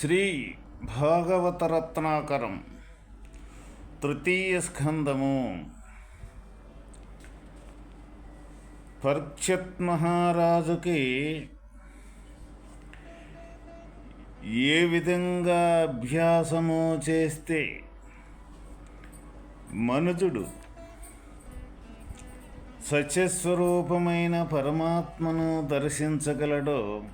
శ్రీ భాగవతరత్నాకరం తృతీయ స్కందము. పరీక్షత్ మహారాజుకి ఏ విధంగా అభ్యాసము చేస్తే మనుజుడు సత్యస్వరూపమైన పరమాత్మను దర్శించగలడో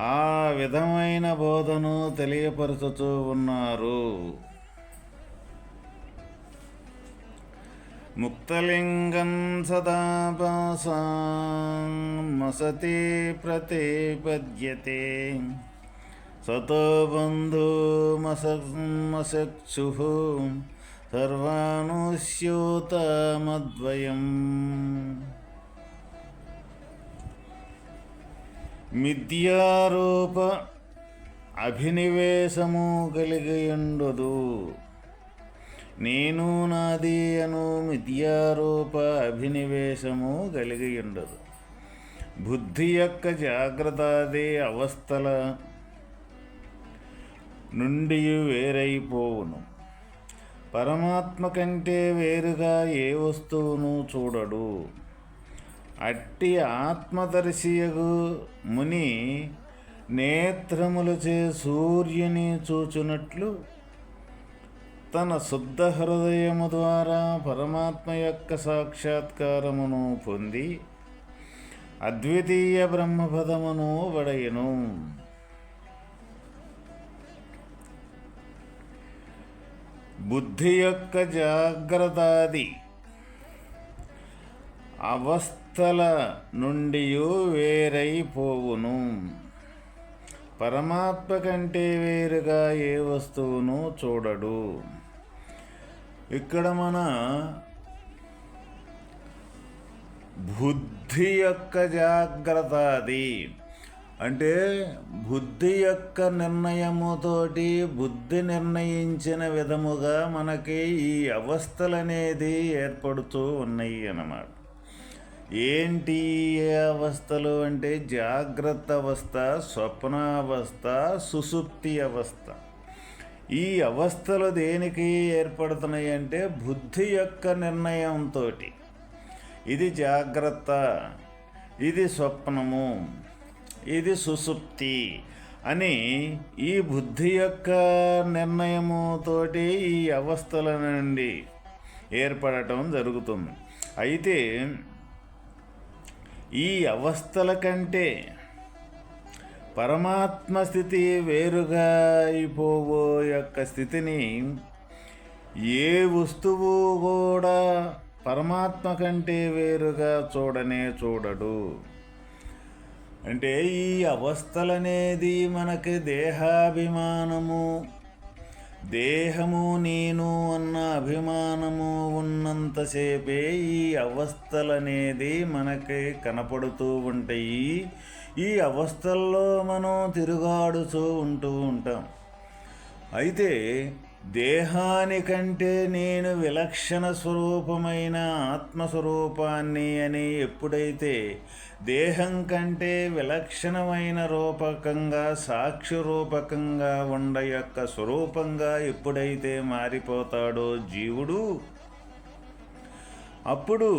ఆ విధమైన బోధను తెలియపరుచుతూ ఉన్నారు. ముక్తలింగం సదా మసతి ప్రతిపద్యతే. సతో బంధుమసక్షు సర్వానుస్యూతమద్వయం. మిథ్యారూప అభినివేశము కలిగియుండదు. నేను నాది అను మిథ్యారూప అభినివేశము కలిగియుండదు. బుద్ధి యొక్క జాగ్రత్తాది అవస్థల నుండి వేరైపోవును. పరమాత్మ కంటే వేరుగా ఏ వస్తువును చూడడు. అట్టి ఆత్మదర్శియగు ముని నేత్రములచే సూర్యుని చూచునట్లు తన శుద్ధ హృదయము ద్వారా పరమాత్మ యొక్క సాక్షాత్కారమును పొంది అద్వితీయ బ్రహ్మపదమును వడయను. బుద్ధి యొక్క జాగ్రత్తాది అవస్థల నుండి వేరైపోవును పరమాత్మ కంటే వేరుగా ఏ వస్తువును చూడడు. ఇక్కడ మన బుద్ధి యొక్క జాగ్రత్త అది. అంటే బుద్ధి యొక్క నిర్ణయముతోటి బుద్ధి నిర్ణయించిన విధముగా మనకి ఈ అవస్థలనేది ఏర్పడుతూ ఉన్నాయి అన్నమాట. ఏంటి ఏ అవస్థలు అంటే జాగ్రత్త అవస్థ స్వప్నావస్థ సుసుప్తి అవస్థ. ఈ అవస్థలు దేనికి ఏర్పడుతున్నాయి అంటే బుద్ధి యొక్క నిర్ణయంతో ఇది జాగ్రత్త ఇది స్వప్నము ఇది సుసుప్తి అని ఈ బుద్ధి యొక్క నిర్ణయముతోటి ఈ అవస్థల నుండి ఏర్పడటం జరుగుతుంది. అయితే ఈ అవస్థల కంటే పరమాత్మ స్థితి వేరుగా అయిపోవో యొక్క స్థితిని ఏ వస్తువు కూడా పరమాత్మ కంటే వేరుగా చూడనే చూడడు. అంటే ఈ అవస్థలనేది మనకి దేహాభిమానము దేహము నేను అన్న అభిమానము ఉన్నంతసేపే ఈ అవస్థలనేది మనకి కనపడుతూ ఉంటాయి. ఈ అవస్థల్లో మనం తిరుగాడుతూ ఉంటూ ఉంటాం. అయితే దేహానికంటే నేను విలక్షణ స్వరూపమైన ఆత్మస్వరూపాన్ని అని ఎప్పుడైతే దేహం కంటే విలక్షణమైన రూపకంగా సాక్షి రూపకంగా ఉండ యొక్క స్వరూపంగా ఎప్పుడైతే మారిపోతాడో జీవుడు అప్పుడు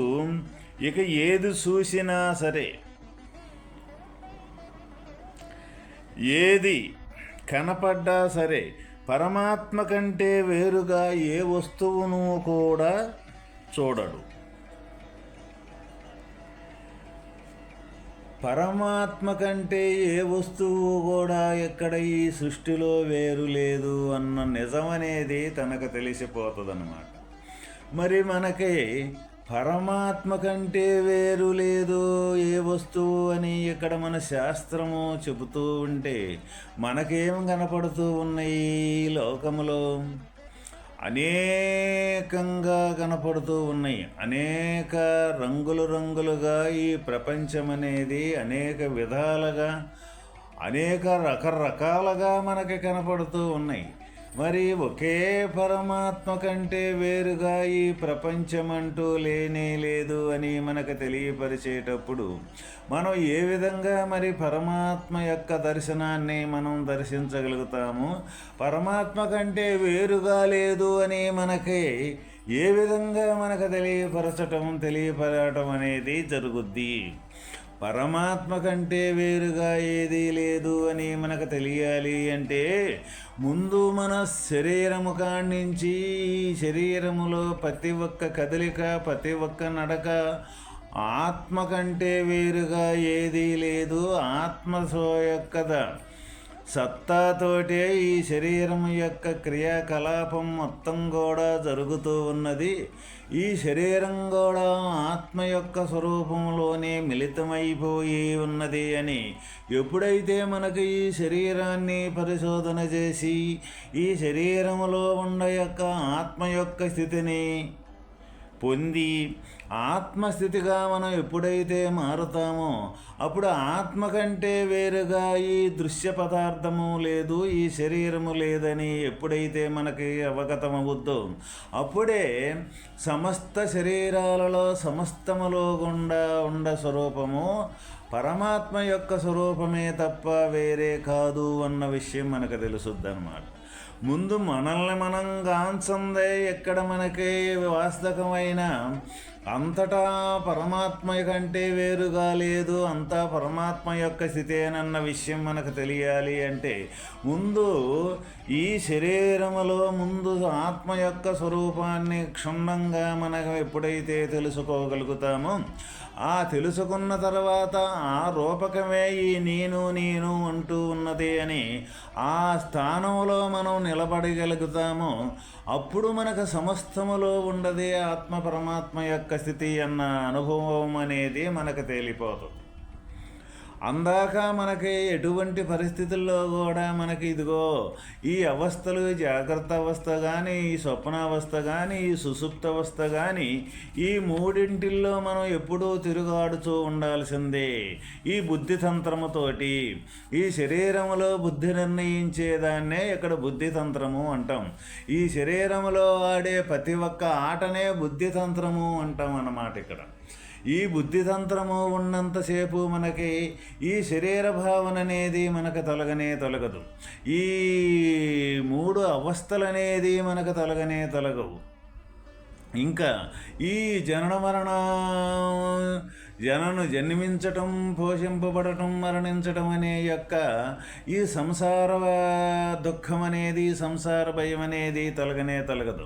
ఇక ఏది చూసినా సరే ఏది కనపడ్డా సరే పరమాత్మ కంటే వేరుగా ఏ వస్తువును కూడా చూడడు. పరమాత్మ కంటే ఏ వస్తువు కూడా ఎక్కడ ఈ సృష్టిలో వేరు లేదు అన్న నిజమనేది తనకు తెలిసిపోతుందన్నమాట. మరి మనకి పరమాత్మ కంటే వేరు లేదు ఏ వస్తువు అని ఇక్కడ మన శాస్త్రము చెబుతూ ఉంటే మనకేం కనపడుతూ ఉన్నాయి లోకములో? అనేకంగా కనపడుతూ ఉన్నాయి. అనేక రంగులు రంగులుగా ఈ ప్రపంచం అనేది అనేక విధాలుగా అనేక రకరకాలుగా మనకి కనపడుతూ ఉన్నాయి. మరి ఒకే పరమాత్మ కంటే వేరుగా ఈ ప్రపంచమంటూ లేనే లేదు అని మనకు తెలియపరిచేటప్పుడు మనం ఏ విధంగా మరి పరమాత్మ యొక్క దర్శనాన్ని మనం దర్శించగలుగుతాము? పరమాత్మ కంటే వేరుగా లేదు అని మనకి ఏ విధంగా మనకు తెలియపరచటం తెలియపరచటం అనేది జరుగుద్ది? పరమాత్మ కంటే వేరుగా ఏదీ లేదు అని మనకు తెలియాలి అంటే ముందు మన శరీరము కాణించి శరీరములో ప్రతి ఒక్క కదలిక ప్రతి ఒక్క నడక ఆత్మ కంటే వేరుగా ఏదీ లేదు. ఆత్మ సో యొక్కద సత్తాతోటే ఈ శరీరం యొక్క క్రియాకలాపం మొత్తం కూడా జరుగుతూ ఉన్నది. ఈ శరీరం కూడా ఆత్మ యొక్క స్వరూపంలోనే మిళితమైపోయి ఉన్నది అని ఎప్పుడైతే మనకు ఈ శరీరాన్ని పరిశోధన చేసి ఈ శరీరములో ఉన్న యొక్క ఆత్మ యొక్క స్థితిని పొంది ఆత్మస్థితిగా మనం ఎప్పుడైతే మారుతామో అప్పుడు ఆత్మ కంటే వేరుగా ఈ దృశ్య పదార్థము లేదు ఈ శరీరము లేదని ఎప్పుడైతే మనకి అవగతమవుద్దో అప్పుడే సమస్త శరీరాలలో సమస్తములో గుండా ఉండ స్వరూపము పరమాత్మ యొక్క స్వరూపమే తప్ప వేరే కాదు అన్న విషయం మనకు తెలుసుద్దన్నమాట. ముందు మనల్ని మనం గాంచందే ఎక్కడ మనకి వాస్తవమైన అంతటా పరమాత్మ కంటే వేరుగా లేదు. అంతా పరమాత్మ యొక్క స్థితేనన్న విషయం మనకు తెలియాలి అంటే ముందు ఈ శరీరములో ముందు ఆత్మ యొక్క స్వరూపాన్ని క్షుణ్ణంగా మనకు ఎప్పుడైతే తెలుసుకోగలుగుతామో ఆ తెలుసుకున్న తర్వాత ఆ రూపకమే ఈ నేను నేను అంటూ ఉన్నది అని ఆ స్థానంలో మనం నిలబడగలుగుతామో. అప్పుడు మనకు సమస్తములో ఉండదే ఆత్మ పరమాత్మ యొక్క స్థితి అన్న అనుభవం అనేది మనకు తేలిపోతుంది అందాక మనకి ఎటువంటి పరిస్థితుల్లో కూడా మనకి ఇదిగో ఈ అవస్థలు జాగ్రత్త అవస్థ కానీ ఈ స్వప్నావస్థ కానీ ఈ సుసుప్త అవస్థ కానీ ఈ మూడింటిల్లో మనం ఎప్పుడూ తిరుగాడుతూ ఉండాల్సిందే. ఈ బుద్ధి తంత్రముతోటి ఈ శరీరములో బుద్ధి నిర్ణయించేదాన్నే ఇక్కడ బుద్ధి తంత్రము అంటాం. ఈ శరీరంలో ఆడే ప్రతి ఒక్క ఆటనే బుద్ధి తంత్రము అంటాం అన్నమాట ఇక్కడ. ఈ బుద్ధితంత్రము ఉన్నంతసేపు మనకి ఈ శరీర భావన అనేది మనకు తొలగనే తొలగదు. ఈ మూడు అవస్థలు అనేది మనకు తొలగనే తొలగవు. ఇంకా ఈ జనన మరణ జనను జన్మించటం పోషింపబడటం మరణించటం అనే యొక్క ఈ సంసార దుఃఖం అనేది సంసార భయం అనేది తొలగనే తొలగదు.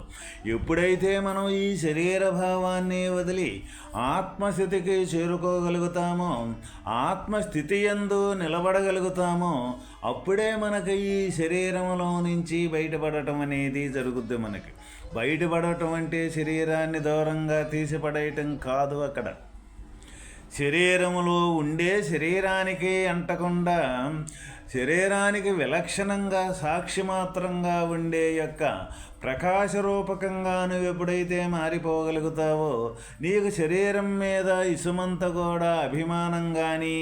ఎప్పుడైతే మనం ఈ శరీర భావాన్ని వదిలి ఆత్మస్థితికి చేరుకోగలుగుతామో ఆత్మస్థితి ఎందు నిలబడగలుగుతామో అప్పుడే మనకి ఈ శరీరంలో నుంచి బయటపడటం అనేది జరుగుద్ది మనకి. బయటపడటం అంటే శరీరాన్ని దూరంగా తీసిపడేయటం కాదు అక్కడ. శరీరములో ఉండే శరీరానికి అంటకుండా శరీరానికి విలక్షణంగా సాక్షి మాత్రంగా ఉండే యొక్క ప్రకాశరూపకంగా నువ్వు ఎప్పుడైతే మారిపోగలుగుతావో నీకు శరీరం మీద ఇసుమంత కూడా అభిమానం కానీ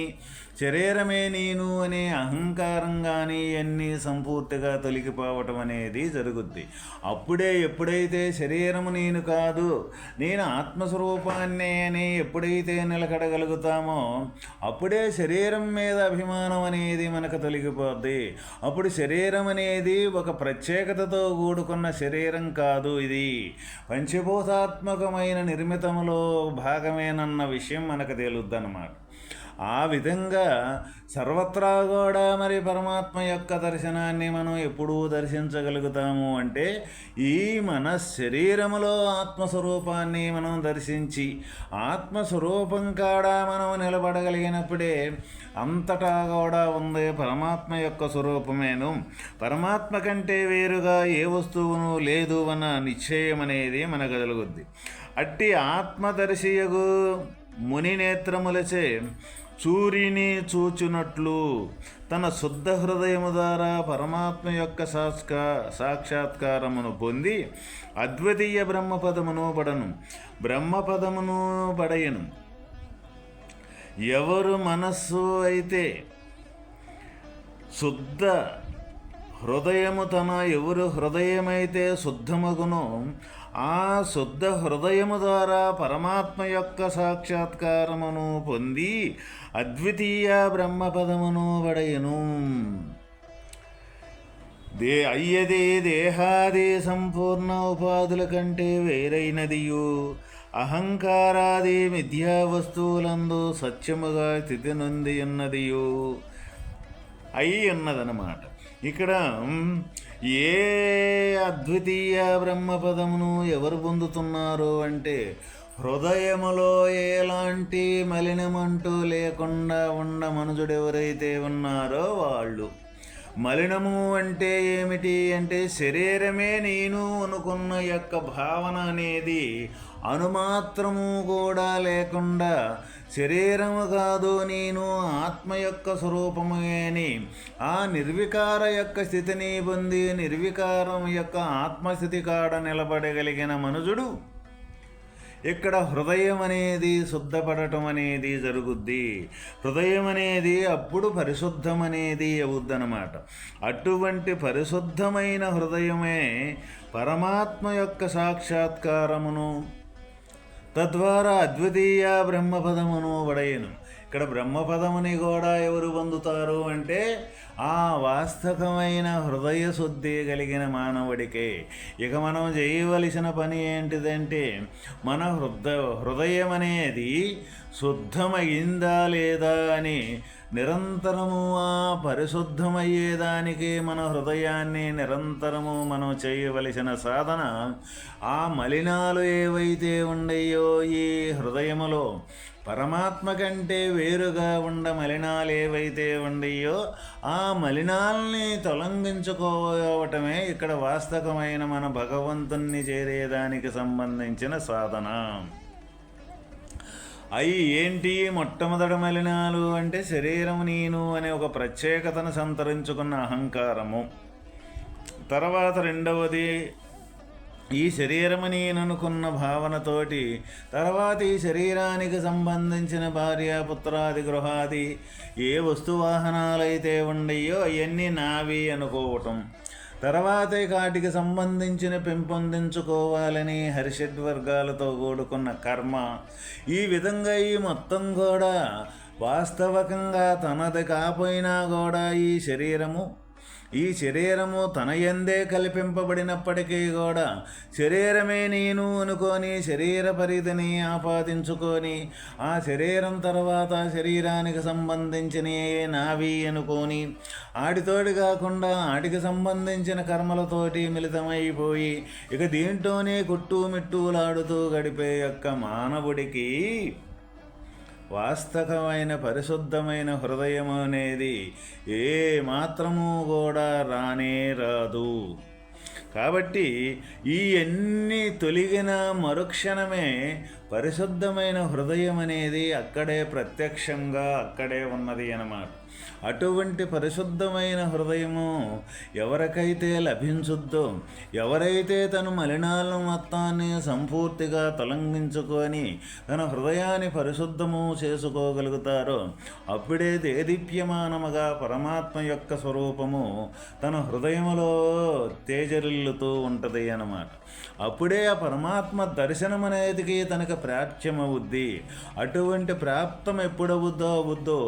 శరీరమే నేను అనే అహంకారం కానీ అన్నీ సంపూర్తిగా తొలగిపోవటం అనేది జరుగుద్ది. అప్పుడే ఎప్పుడైతే శరీరము నేను కాదు నేను ఆత్మస్వరూపాన్నే అని ఎప్పుడైతే నిలకడగలుగుతామో అప్పుడే శరీరం మీద అభిమానం అనేది మనకు తొలగిపోద్ది. అప్పుడు శరీరం అనేది ఒక ప్రత్యేకతతో కూడుకున్న శరీరం కాదు ఇది. పంచభూతాత్మకమైన నిర్మితములో భాగమేనన్న విషయం మనకు తేలుద్దన్నమాట. ఆ విధంగా సర్వత్రా కూడా మరి పరమాత్మ యొక్క దర్శనాన్ని మనం ఎప్పుడూ దర్శించగలుగుతాము అంటే ఈ మన శరీరములో ఆత్మస్వరూపాన్ని మనం దర్శించి ఆత్మస్వరూపం కాడ మనం నిలబడగలిగినప్పుడే అంతటా కూడా ఉంది పరమాత్మ యొక్క స్వరూపమేను. పరమాత్మ కంటే వేరుగా ఏ వస్తువును లేదు అన్న నిశ్చయం అనేది మనకు కలుగుద్ది అట్టి ఆత్మదర్శియగు ముని నేత్రములచే సూర్యుని చూచునట్లు తన శుద్ధ హృదయము ద్వారా పరమాత్మ యొక్క సాక్షా సాక్షాత్కారమును పొంది అద్వితీయ బ్రహ్మపదమును పడను. బ్రహ్మపదమును పడయను. ఎవరు మనస్సు అయితే శుద్ధ హృదయము తన ఎవరు హృదయమైతే శుద్ధమగును ఆ శుద్ధ హృదయము ద్వారా పరమాత్మ యొక్క సాక్షాత్కారమును పొంది అద్వితీయ బ్రహ్మపదమును వడయను దే అయ్యదే దేహాది సంపూర్ణ ఉపాధుల కంటే వేరైనదియు. అహంకారాది మిథ్యా వస్తువులందు సత్యముగా స్థితి నొంది ఉన్నదియు అయి ఉన్నదన్నమాట ఇక్కడ ఏ అద్వితీయ బ్రహ్మపదమును ఎవరు పొందుతున్నారు అంటే హృదయములో ఎలాంటి మలినమంటూ లేకుండా ఉన్న మనుషుడు ఎవరైతే ఉన్నారో వాళ్ళు. మలినము అంటే ఏమిటి అంటే శరీరమే నేను అనుకున్న యొక్క భావన అనేది అనుమాత్రము కూడా లేకుండా శరీరము కాదు నేను ఆత్మ యొక్క స్వరూపమే అని ఆ నిర్వికార యొక్క స్థితిని పొంది నిర్వికారం యొక్క ఆత్మస్థితి కాడ నిలబడగలిగిన మనుజుడు ఇక్కడ హృదయం అనేది శుద్ధపడటం అనేది జరుగుద్ది. హృదయం అనేది అప్పుడు పరిశుద్ధం అనేది అవుద్దనమాట అటువంటి పరిశుద్ధమైన హృదయమే పరమాత్మ యొక్క సాక్షాత్కారమును తద్వారా అద్వితీయ బ్రహ్మపదమును వడయను. ఇక్కడ బ్రహ్మపదముని కూడా ఎవరు పొందుతారు అంటే ఆ వాస్తవమైన హృదయ శుద్ధి కలిగిన మానవుడికే. ఇక మనం చేయవలసిన పని ఏంటిదంటే మన హృద హృదయం అనేది శుద్ధమైందా లేదా అని నిరంతరము ఆ పరిశుద్ధమయ్యేదానికి మన హృదయాన్ని నిరంతరము మనం చేయవలసిన సాధన ఆ మలినాలు ఏవైతే ఉండయో ఈ హృదయములో పరమాత్మ కంటే వేరుగా ఉండ మలినాలు ఏవైతే ఉండయో ఆ మలినాల్ని తొలగించుకోవటమే ఇక్కడ వాస్తవమైన మన భగవంతుణ్ణి చేరేదానికి సంబంధించిన సాధన. అవి ఏంటి మొట్టమొదటి మలినాలు అంటే శరీరం నేను అనే ఒక ప్రత్యేకతను సంతరించుకున్న అహంకారము. తర్వాత రెండవది ఈ శరీరము నేననుకున్న భావనతోటి తర్వాత ఈ శరీరానికి సంబంధించిన భార్యాపుత్రాది గృహాది ఏ వస్తువాహనాలైతే ఉండయో అవన్నీ నావి అనుకోవటం. తర్వాత వాటికి సంబంధించిన పెంపొందించుకోవాలని హరిషడ్ వర్గాలతో కూడుకున్న కర్మ. ఈ విధంగా ఈ మొత్తం కూడా వాస్తవకంగా తనది కాపోయినా కూడా ఈ శరీరము ఈ శరీరము తన ఎందే కల్పింపబడినప్పటికీ కూడా శరీరమే నేను అనుకొని శరీర పరిధిని ఆపాదించుకొని ఆ శరీరం తర్వాత శరీరానికి సంబంధించిన నావి అనుకొని ఆడితోడి కాకుండా ఆటికి సంబంధించిన కర్మలతోటి మిళితమైపోయి ఇక దీంట్లోనే కుట్టుమిట్టూలాడుతూ గడిపే యొక్క మానవుడికి వాస్తవమైన పరిశుద్ధమైన హృదయం అనేది ఏ మాత్రము కూడా రానే రాదు. కాబట్టి ఈ ఎన్ని తొలిగిన మరుక్షణమే పరిశుద్ధమైన హృదయం అనేది అక్కడే ప్రత్యక్షంగా అక్కడే ఉన్నది అన్నమాట. అటువంటి పరిశుద్ధమైన హృదయము ఎవరికైతే లభించుద్దో ఎవరైతే తన మలినాలను మొత్తాన్ని సంపూర్తిగా తొలగించుకొని తన హృదయాన్ని పరిశుద్ధము చేసుకోగలుగుతారో అప్పుడే దేదీప్యమానముగా పరమాత్మ యొక్క స్వరూపము తన హృదయములో తేజరిల్లుతూ ఉంటుంది అన్నమాట. అప్పుడే ఆ పరమాత్మ దర్శనం అనేదికి తనకు ప్రాప్త్యమవుద్ది అటువంటి ప్రాప్తం ఎప్పుడవుద్దో అవుద్దో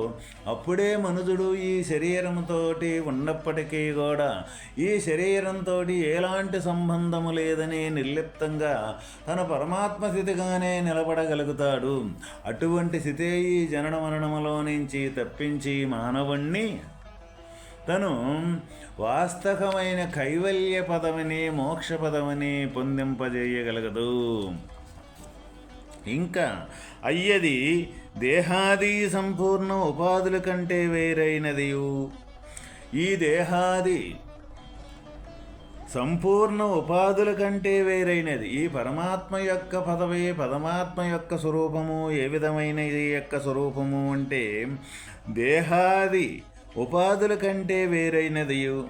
అప్పుడే మనుజుడు ఈ శరీరంతో ఉన్నప్పటికీ కూడా ఈ శరీరంతో ఎలాంటి సంబంధము లేదని నిర్లిప్తంగా తన పరమాత్మ స్థితిగానే నిలబడగలుగుతాడు. అటువంటి స్థితే ఈ జనన మరణములో నుంచి తప్పించి మానవుణ్ణి తను వాస్తవమైన కైవల్య పదవిని మోక్ష పదవిని పొందింపజేయగలగదు. ఇంకా అయ్యది దేహాది సంపూర్ణ ఉపాధుల కంటే వేరైనదియు. ఈ దేహాది సంపూర్ణ ఉపాధుల కంటే వేరైనది. ఈ పరమాత్మ యొక్క పదవి పరమాత్మ యొక్క స్వరూపము. ఏ విధమైన యొక్క స్వరూపము అంటే దేహాది ఉపాధుల కంటే వేరైనది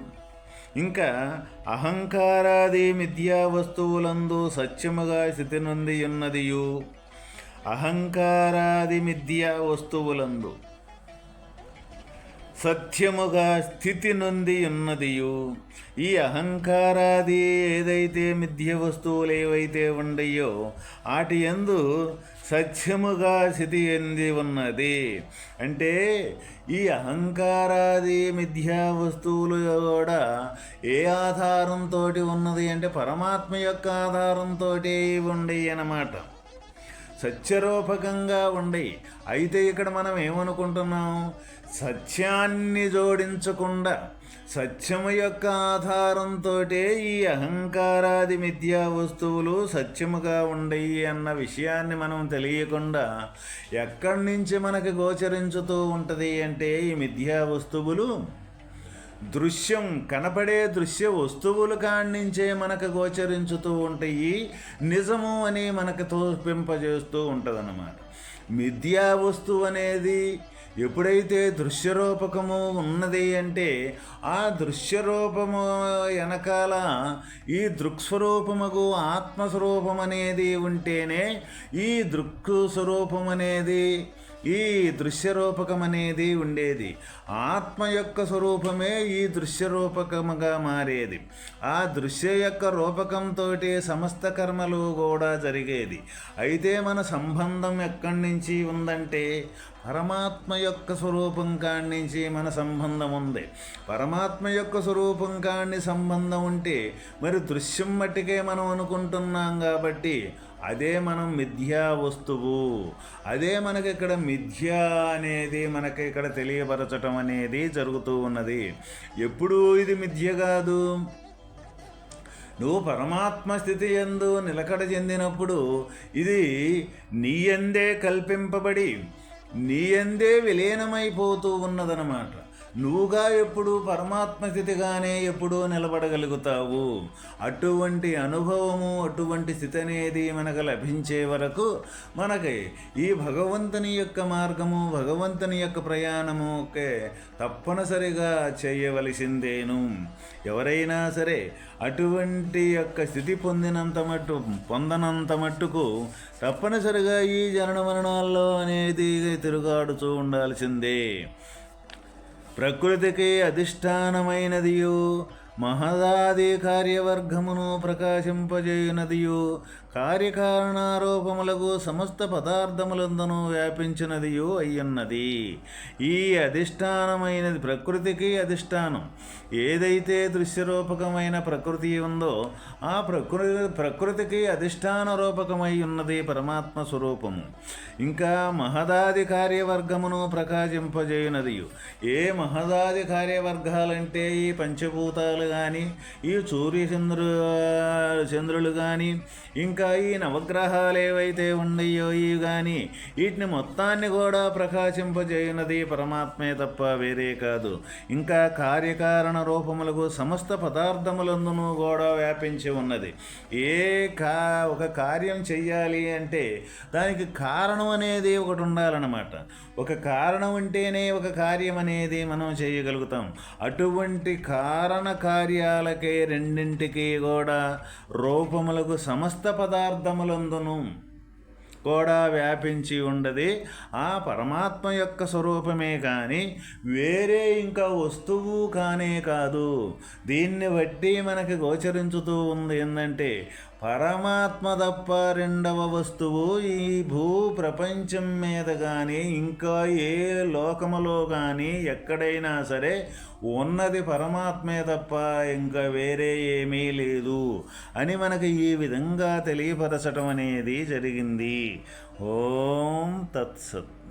ఇంకా అహంకారాది మిథ్యా వస్తువులందు సత్యముగా స్థితి నుండి ఉన్నదియు. అహంకారాది మిథ్యా వస్తువులందు సత్యముగా స్థితి నొంది ఉన్నదియు ఈ అహంకారాది ఏదైతే మిథ్య వస్తువులు ఏవైతే ఉండయో వాటి ఎందు సత్యముగా స్థితి ఎంది ఉన్నది. అంటే ఈ అహంకారాది మిథ్యా వస్తువులు కూడా ఏ ఆధారంతో ఉన్నది అంటే పరమాత్మ యొక్క ఆధారంతో ఉండయి అన్నమాట సత్యరూపకంగా ఉండి అయితే ఇక్కడ మనం ఏమనుకుంటున్నాం? సత్యాన్ని జోడించకుండా సత్యము యొక్క ఆధారంతో ఈ అహంకారాది మిథ్యా వస్తువులు సత్యముగా ఉండయి అన్న విషయాన్ని మనం తెలియకుండా ఎక్కడి నుంచి మనకి గోచరించుతూ ఉంటుంది అంటే ఈ మిథ్యా వస్తువులు? దృశ్యం కనపడే దృశ్య వస్తువులు కాణించే మనకు గోచరించుతూ ఉంటాయి. నిజము అని మనకు తోపింపజేస్తూ ఉంటుందన్నమాట. మిథ్యా వస్తువు అనేది ఎప్పుడైతే దృశ్యరూపకము ఉన్నది అంటే ఆ దృశ్యరూపము వెనకాల ఈ దృక్స్వరూపముకు ఆత్మస్వరూపం అనేది ఉంటేనే ఈ దృక్స్వరూపం అనేది ఈ దృశ్యరూపకం అనేది ఉండేది. ఆత్మ యొక్క స్వరూపమే ఈ దృశ్యరూపకముగా మారేది. ఆ దృశ్య యొక్క రూపకంతో సమస్త కర్మలు కూడా జరిగేది. అయితే మన సంబంధం ఎక్కడి నుంచి ఉందంటే పరమాత్మ యొక్క స్వరూపం కాడి నుంచి మన సంబంధం ఉంది. పరమాత్మ యొక్క స్వరూపం కాడి సంబంధం ఉంటే మరి దృశ్యం మట్టికే మనం అనుకుంటున్నాం కాబట్టి అదే మనం మిథ్యా వస్తువు. అదే మనకి ఇక్కడ మిథ్య అనేది మనకి ఇక్కడ తెలియపరచటం అనేది జరుగుతూ ఉన్నది. ఎప్పుడూ ఇది మిథ్య కాదు. నువ్వు పరమాత్మ స్థితి ఎందు నిలకడ చెందినప్పుడు ఇది నీయందే కల్పింపబడి నీయందే విలీనమైపోతూ ఉన్నదనమాట. నువ్వుగా ఎప్పుడు పరమాత్మ స్థితిగానే ఎప్పుడూ నిలబడగలుగుతావు. అటువంటి అనుభవము అటువంటి స్థితి అనేది మనకు లభించే వరకు మనకి ఈ భగవంతుని యొక్క మార్గము భగవంతుని యొక్క ప్రయాణము తప్పనిసరిగా చేయవలసిందేను. ఎవరైనా సరే అటువంటి యొక్క స్థితి పొందినంత మట్టు పొందనంత మట్టుకు తప్పనిసరిగా ఈ జనన మరణాల్లో అనేది తిరుగాడుతూ ఉండాల్సిందే. ప్రకృతికి అధిష్టానమైనదియు. మహదాది కార్యవర్గమును ప్రకాశింపజేయునదియు. కార్యకారణారూపములకు సమస్త పదార్థములందనూ వ్యాపించినదియు అయ్యున్నది. ఈ అధిష్టానమైనది ప్రకృతికి అధిష్టానం. ఏదైతే దృశ్యరూపకమైన ప్రకృతి ఉందో ఆ ప్రకృతి ప్రకృతికి అధిష్టాన రూపకమై ఉన్నది పరమాత్మ స్వరూపము ఇంకా మహదాది కార్యవర్గమును ప్రకాశింపజేయునదియు. ఏ మహదాది కార్యవర్గాలంటే ఈ పంచభూతాలు కానీ ఈ సూర్యచంద్రు చంద్రులు కానీ ఇంకా ఇంకా ఈ నవగ్రహాలు ఏవైతే ఉన్నాయో ఇవి కానీ వీటిని మొత్తాన్ని కూడా ప్రకాశింపజేయునది పరమాత్మే తప్ప వేరే కాదు. ఇంకా కార్యకారణ రూపములకు సమస్త పదార్థములందునూ కూడా వ్యాపించి ఉన్నది. ఏ కా ఒక కార్యం చెయ్యాలి అంటే దానికి కారణం అనేది ఒకటి ఉండాలన్నమాట. ఒక కారణం ఉంటేనే ఒక కార్యం అనేది మనం చేయగలుగుతాం. అటువంటి కారణ కార్యాలకే రెండింటికి కూడా రూపములకు సమస్త పద పదార్థములందును కూడా వ్యాపించి ఉండది. ఆ పరమాత్మ యొక్క స్వరూపమే కానీ వేరే ఇంకా వస్తువు కానే కాదు. దీన్ని బట్టి మనకి గోచరించుతూ ఉంది ఏంటంటే పరమాత్మ తప్ప రెండవ వస్తువు ఈ భూ ప్రపంచం మీద కానీ ఇంకా ఏ లోకములో కానీ ఎక్కడైనా సరే ఉన్నది పరమాత్మే తప్ప ఇంకా వేరే ఏమీ లేదు అని మనకి ఈ విధంగా తెలియపరచటం అనేది జరిగింది. ఓం తత్సత్.